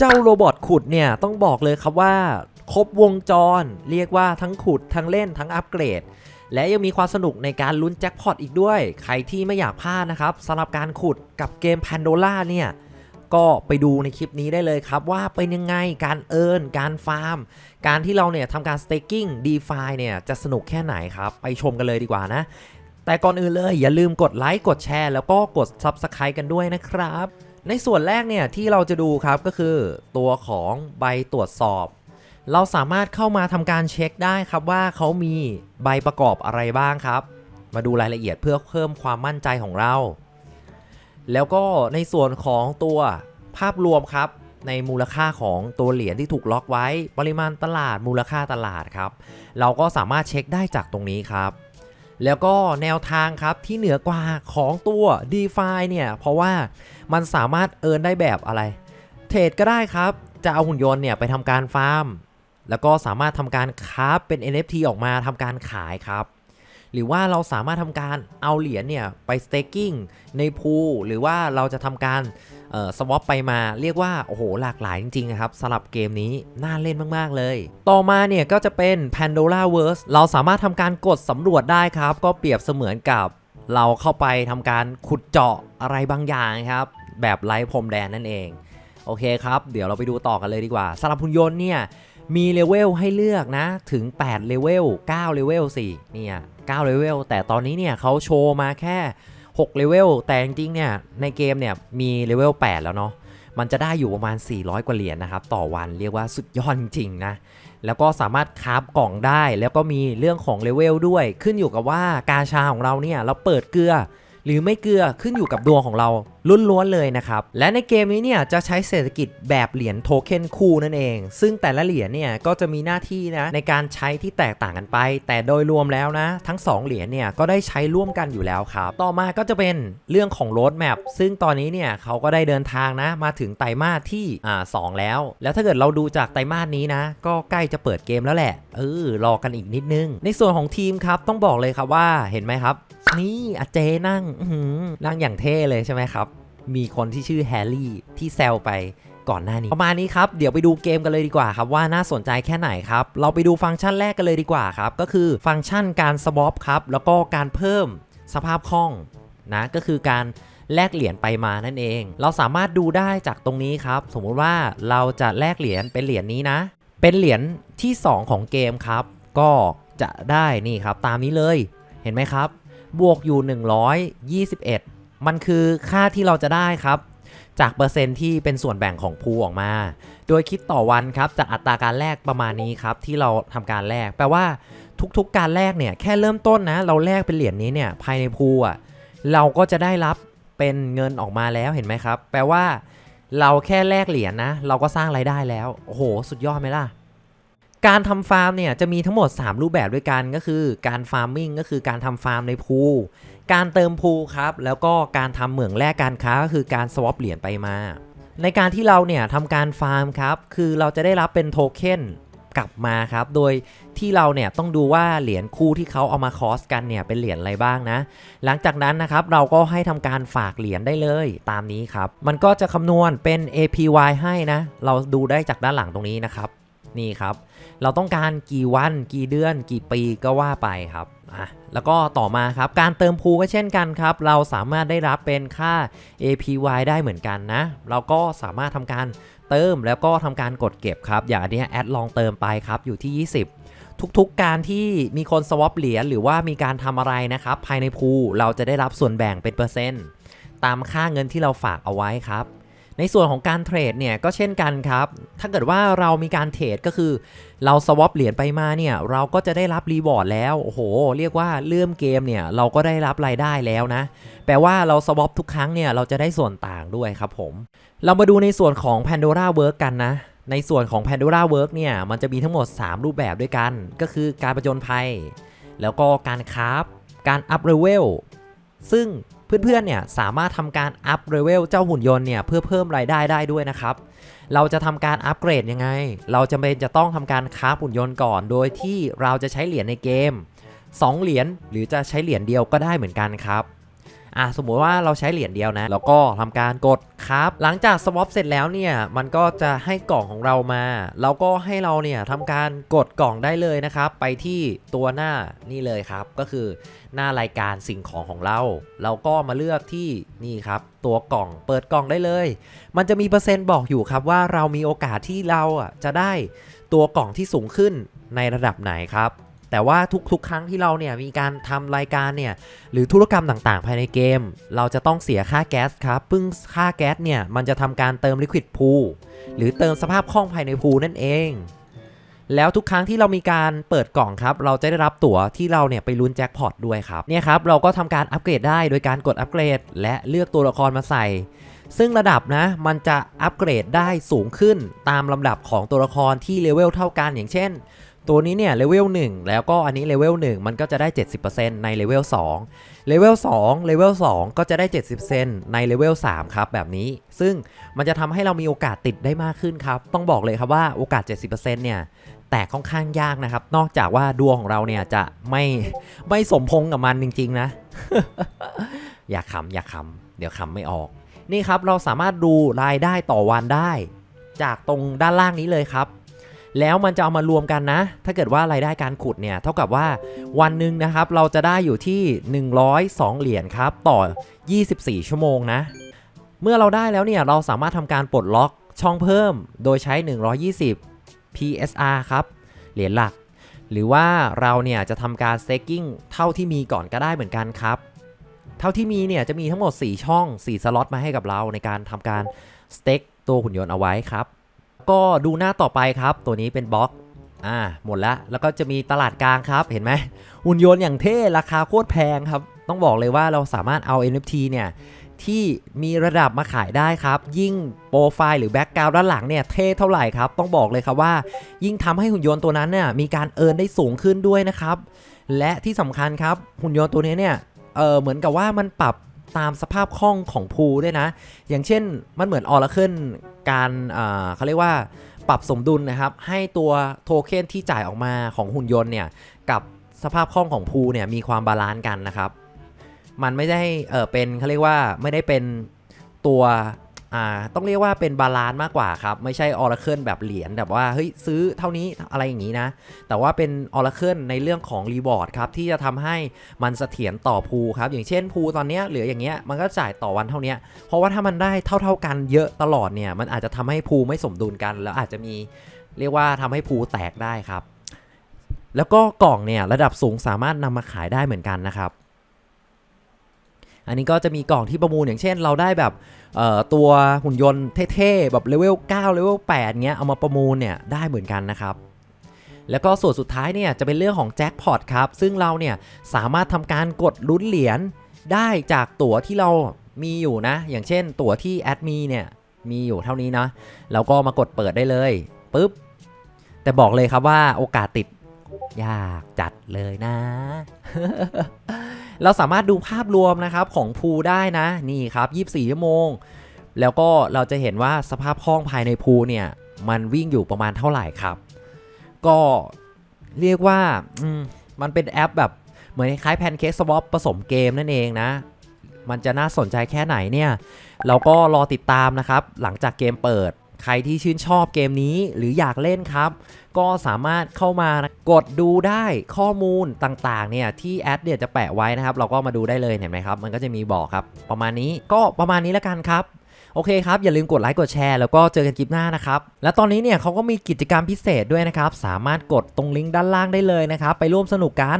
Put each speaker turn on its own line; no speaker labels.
เจ้าโรบอทขุดเนี่ยต้องบอกเลยครับว่า ครบวงจร เรียกว่าทั้งขุดทั้งเล่นทั้งอัปเกรด และยังมีความสนุกในการลุ้นแจ็คพอตอีกด้วย ใครที่ไม่อยากพลาดนะครับสำหรับการขุดกับเกม Pandora เนี่ยก็ไปดูในคลิปนี้ได้เลยครับว่าเป็นยังไงการเอิร์นการฟาร์ม การที่เราเนี่ยทำการ staking DeFi เนี่ยจะสนุกแค่ไหนครับ ไปชมกันเลยดีกว่านะ แต่ก่อนอื่นเลยอย่าลืมกดไลค์กดแชร์แล้วก็กด Subscribe กันด้วยนะครับ ในส่วนแรกเนี่ยที่เราจะดูครับก็คือ ตัวของใบตรวจสอบ เราสามารถเข้ามาทำการเช็คได้ครับว่าเขามีใบประกอบอะไรบ้างครับ มาดูรายละเอียดเพื่อเพิ่มความมั่นใจของเรา แล้วก็ในส่วนของตัวภาพรวมครับในมูลค่าของตัวเหรียญที่ถูกล็อกไว้ ปริมาณตลาดมูลค่าตลาดครับ เราก็สามารถเช็คได้จากตรงนี้ครับ แล้วก็แนวทางครับที่เหนือกว่าของตัว d e f i เนี่ยเพราะว่ามันสามารถเอิร์นได้แบบอะไร เทรดก็ได้ครับ จะเอาหุ่นยนต์เนี่ยไปทำการฟาร์ม แล้วก็สามารถทำการคราเป็น NFT ออกมาทำการขายครับ หรือว่าเราสามารถทำการเอาเหรียญเนี่ยไป staking ในพูลหรือว่าเราจะทำการ สวอปไปมาเรียกว่าโอ้โหหลากหลายจริงๆนะครับสำหรับเกมนี้น่าเล่นมากๆเลย ต่อมาเนี่ยก็จะเป็น Pandora Verse เราสามารถทำการกดสำรวจได้ครับ ก็เปรียบเสมือนกับเราเข้าไปทำการขุดเจาะอะไรบางอย่างครับ แบบไร้พรมแดนนั่นเอง โอเคครับ เดี๋ยวเราไปดูต่อกันเลยดีกว่าสำหรับหุ่นยนต์เนี่ยมีเลเวลให้เลือกนะถึง8เลเวล9เลเวลสิเนี่ย9เลเวลแต่ตอนนี้เนี่ยเขาโชว์มาแค่ 6เลเวลแต่จริงๆเนี่ยในเกมเนี่ยมีเลเวล8แล้วเนาะมันจะได้อยู่ประมาณ 400 กว่าเหรียญนะครับ ต่อวันเรียกว่าสุดยอดจริงๆนะ แล้วก็สามารถคาบกล่องได้ แล้วก็มีเรื่องของเลเวลด้วย ขึ้นอยู่กับว่ากาชาของเราเนี่ย เราเปิดเกลือ หรือไม่เกลือขึ้นอยู่กับดวงของเรา ล้วนๆเลยนะครับ และในเกมนี้เนี่ยจะใช้เศรษฐกิจแบบเหรียญโทเค็นคู่นั่นเอง ซึ่งแต่ละเหรียญเนี่ยก็จะมีหน้าที่นะในการใช้ที่แตกต่างกันไป แต่โดยรวมแล้วนะ ทั้ง 2 เหรียญเนี่ยก็ได้ใช้ร่วมกันอยู่แล้วครับ ต่อมาก็จะเป็นเรื่องของโรดแมพซึ่งตอนนี้เนี่ยเขาก็ได้เดินทางนะมาถึงไตรมาสที่อ่าสแล้ว แล้วถ้าเกิดเราดูจากไตรมาสนี้นะ ก็ใกล้จะเปิดเกมแล้วแหละเออรอกันอีกนิดนึง ในส่วนของทีมครับต้องบอกเลยครับว่าเห็นไหมครับ นี่อาเจนั่งนั่งอย่างเท่เลยใช่ไหมครับ มีคนที่ชื่อแฮร์รี่ที่แซวไปก่อนหน้านี้ประมาณนี้ครับเดี๋ยวไปดูเกมกันเลยดีกว่าครับว่าน่าสนใจแค่ไหนครับ เราไปดูฟังก์ชันแรกกันเลยดีกว่าครับ ก็คือฟังก์ชันการสวอปครับแล้วก็การเพิ่มสภาพคล่องนะก็คือการแลกเหรียญไปมานั่นเอง เราสามารถดูได้จากตรงนี้ครับ สมมุติว่าเราจะแลกเหรียญเป็นเหรียญนี้นะ เป็นเหรียญที่ 2 ของเกมครับ ก็จะได้นี่ครับตามนี้เลยเห็นไหมครับ บวกอยู่ 121 มันคือค่าที่เราจะได้ครับ จากเปอร์เซ็นที่เป็นส่วนแบ่งของพูออกมา โดยคิดต่อวันครับจากอัตราการแลกประมาณนี้ครับที่เราทำการแลกแปลว่าทุกๆ การแลกเนี่ยแค่เริ่มต้นนะ เราแลกเป็นเหรียญนี้เนี่ยภายในพูอะเราก็จะได้รับเป็นเงินออกมาแล้วเห็นไหมครับ แปลว่าเราแค่แลกเหรียญนะเราก็สร้างไรายได้แล้ว โอ้โห สุดยอดไหมล่ะ การทำฟาร์มเนี่ยจะมีทั้งหมด 3 รูปแบบด้วยกันก็คือการฟาร์มมิ่งก็คือการทำฟาร์มในพูลการเติมพูลครับ แล้วก็การทำเหมืองแลกการค้าก็คือการสวอปเหรียญไปมา ในการที่เราเนี่ยทำการฟาร์มครับ คือเราจะได้รับเป็นโทเค็นกลับมาครับ โดยที่เราเนี่ยต้องดูว่าเหรียญคู่ที่เขาเอามาคอสกันเนี่ยเป็นเหรียญอะไรบ้างนะ หลังจากนั้นนะครับเราก็ให้ทำการฝากเหรียญได้เลยตามนี้ครับ มันก็จะคำนวณเป็น APY ให้นะ เราดูได้จากด้านหลังตรงนี้นะครับ นี่ครับ เราต้องการกี่วันกี่เดือน กี่ปีก็ว่าไปครับอะแล้วก็ต่อมาครับ การเติมพูก็เช่นกันครับ เราสามารถได้รับเป็นค่า APY ได้เหมือนกันนะ เราก็สามารถทำการเติมแล้วก็ทำการกดเก็บครับ อย่างอันนี้แอดลองเติมไปครับอยู่ที่ 20ทุกๆ การที่มีคนสวอปเหรียญหรือว่ามีการทำอะไรนะครับ ภายในพูเราจะได้รับส่วนแบ่งเป็นเปอร์เซ็นต์ ตามค่าเงินที่เราฝากเอาไว้ครับ ในส่วนของการเทรดเนี่ยก็เช่นกันครับ ถ้าเกิดว่าเรามีการเทรดก็คือ เราสวอปเหรียญไปมาเนี่ยเราก็จะได้รับรีวอร์ดแล้ว โอ้โห เรียกว่าเริ่มเกมเนี่ยเราก็ได้รับรายได้แล้วนะ แปลว่าเราสวอปทุกครั้งเนี่ยเราจะได้ส่วนต่างด้วยครับผม เรามาดูในส่วนของ Pandora Work กันนะในส่วนของ Pandora Work เนี่ย มันจะมีทั้งหมด 3 รูปแบบด้วยกัน ก็คือการประจนภัย แล้วก็การคราฟ การอัพเลเวล ซึ่ง เพื่อนๆเนี่ยสามารถทำการอัพเลเวลเจ้าหุ่นยนต์เนี่ยเพื่อเพิ่มรายได้ได้ด้วยนะครับ เราจะทำการอัปเกรดยังไง เราจะเป็นจะต้องทำการค้าหุ่นยนต์ก่อน โดยที่เราจะใช้เหรียญในเกม 2 เหรียญหรือจะใช้เหรียญเดียวก็ได้เหมือนกันครับ อะสมมุติว่าเราใช้เหรียญเดียวนะ แล้วก็ทำการกดครับ หลังจาก swap เสร็จแล้วเนี่ย มันก็จะให้กล่องของเรามา แล้วก็ให้เราเนี่ยทำการกดกล่องได้เลยนะครับ ไปที่ตัวหน้านี่เลยครับ ก็คือหน้ารายการสิ่งของของเรา เราก็มาเลือกที่นี่ครับ ตัวกล่องเปิดกล่องได้เลย มันจะมีเปอร์เซ็นต์บอกอยู่ครับว่าเรามีโอกาสที่เราอะจะได้ตัวกล่องที่สูงขึ้นในระดับไหนครับ แต่ว่าทุกๆ ครั้งที่เราเนี่ยมีการทำรายการเนี่ยหรือธุรกรรมต่างๆ ภายในเกม เราจะต้องเสียค่าแก๊สครับซึ่งค่าแก๊สเนี่ยมันจะทำการเติม Liquid Pool หรือเติมสภาพคล่องภายในพูนั่นเอง แล้วทุกครั้งที่เรามีการเปิดกล่องครับ เราจะได้รับตั๋วที่เราเนี่ยไปลุ้นแจ็คพอตด้วยครับเนี่ยครับเราก็ทำการอัปเกรดได้โดยการกดอัปเกรด และเลือกตัวละครมาใส่ซึ่งระดับนะมันจะอัปเกรดได้สูงขึ้นตามลำดับของตัวละครที่เลเวลเท่ากันอย่างเช่น ตัวนี้เนี่ยเลเวล1แล้วก็อันนี้เลเวล1มันก็จะได้ 70%ในเลเวล2เลเวล2เลเวล2ก็จะได้ 70%ในเลเวล3ครับแบบนี้ ซึ่งมันจะทำให้เรามีโอกาสติดได้มากขึ้นครับ ต้องบอกเลยครับว่าโอกาส 70%เนี่ยแต่ค่อนข้างยากนะครับ นอกจากว่าดวงของเราเนี่ยจะไม่ไม่สมพงกับมันจริง ๆ นะ อย่าขำอย่าขำเดี๋ยวขำไม่ออก นี่ครับเราสามารถดูรายได้ต่อวันได้ จากตรงด้านล่างนี้เลยครับ แล้วมันจะเอามารวมกันนะ ถ้าเกิดว่ารายได้การขุดเนี่ยเท่ากับว่าวันหนึ่งนะครับเราจะได้อยู่ที่ 102 เหรียญครับต่อ 24 ชั่วโมงนะ เมื่อเราได้แล้วเนี่ยเราสามารถทำการปลดล็อกช่องเพิ่มโดยใช้ 120 PSR ครับ เหรียญหลัก หรือว่าเราเนี่ยจะทำการ staking เท่าที่มีก่อนก็ได้เหมือนกันครับ เท่าที่มีเนี่ยจะมีทั้งหมด 4 ช่อง 4 สล็อตมาให้กับเราในการทำการ stake ตัวหุ่นยนต์เอาไว้ครับ ก็ดูหน้าต่อไปครับ ตัวนี้เป็นบล็อกอ่าหมดละแล้วก็จะมีตลาดกลางครับเห็นไหมหุ่นยนต์อย่างเท่ราคาโคตรแพงครับ ต้องบอกเลยว่าเราสามารถเอา NFT เนี่ยที่มีระดับมาขายได้ครับ ยิ่งโปรไฟล์หรือแบ็กกราวด์ด้านหลังเนี่ยเท่เท่าไหร่ครับ ต้องบอกเลยครับว่า ยิ่งทำให้หุ่นยนต์ตัวนั้นเนี่ยมีการเอิร์นได้สูงขึ้นด้วยนะครับ และที่สำคัญครับหุ่นยนต์ตัวนี้เนี่ยเออเหมือนกับว่ามันปรับ ตามสภาพคล่องของพูด้วยนะ อย่างเช่นมันเหมือนออร์เคิลการเขาเรียกว่าปรับสมดุลนะครับ ให้ตัวโทเค็นที่จ่ายออกมาของหุ่นยนต์เนี่ย กับสภาพคล่องของพูเนี่ยมีความบาลานซ์กันนะครับ มันไม่ได้เออเป็นเขาเรียกว่าไม่ได้เป็นตัว อ่าต้องเรียกว่าเป็นบาลานซ์มากกว่าครับ ไม่ใช่ออร์เคิลแบบเหรียญแบบว่าเฮ้ยซื้อเท่านี้อะไรอย่างนี้นะ แต่ว่าเป็นออร์เคิลในเรื่องของรีวอร์ดครับ ที่จะทำให้มันเสถียรต่อพูครับ อย่างเช่นพูตอนนี้เหลืออย่างเงี้ยมันก็จ่ายต่อวันเท่านี้เพราะว่าถ้ามันได้เท่าๆกันเยอะตลอดเนี่ยมันอาจจะทำให้พูไม่สมดุลกัน แล้วอาจจะมีเรียกว่าทำให้พูแตกได้ครับ แล้วก็กล่องเนี่ยระดับสูงสามารถนำมาขายได้เหมือนกันนะครับ อันนี้ก็จะมีกล่องที่ประมูลอย่างเช่น เราได้แบบตัวหุ่นยนต์เท่ๆแบบเลเวล9เลเวล8เงี้ยเอามาประมูลเนี่ยได้เหมือนกันนะครับแล้วก็ส่วนสุดท้ายเนี่ยจะเป็นเรื่องของแจ็คพอตครับซึ่งเราเนี่ยสามารถทำการกดลุ้นเหรียญได้จากตั๋วที่เรามีอยู่นะ อย่างเช่น ตั๋วที่แอดมีเนี่ยมีอยู่เท่านี้นะเราก็มากดเปิดได้เลยปุ๊บแต่บอกเลยครับว่าโอกาสติดยากจัดเลยนะ เราสามารถดูภาพรวมนะครับของพูได้นะนี่ครับ24ชั่วโมง แล้วก็เราจะเห็นว่าสภาพคล่องภายในพูเนี่ยมันวิ่งอยู่ประมาณเท่าไหร่ครับ ก็เรียกว่ามมันเป็นแอปแบบเหมือนคล้ายแพนเค้กสวอปผสมเกมนั่นเองนะ มันจะน่าสนใจแค่ไหนเนี่ย เราก็รอติดตามนะครับ หลังจากเกมเปิด ใครที่ชื่นชอบเกมนี้หรืออยากเล่นครับ ก็สามารถเข้ามากดดูได้ข้อมูลต่างๆเนี่ยที่แอดเนี่ยจะแปะไว้นะครับ เราก็มาดูได้เลยเห็นไหมครับ มันก็จะมีบอกครับ ประมาณนี้ก็ประมาณนี้แล้วกันครับโอเคครับ อย่าลืมกดไลค์กดแชร์แล้วก็เจอกันคลิปหน้านะครับ และตอนนี้เนี่ยเขาก็มีกิจกรรมพิเศษด้วยนะครับ สามารถกดตรงลิงก์ด้านล่างได้เลยนะครับ ไปร่วมสนุกกัน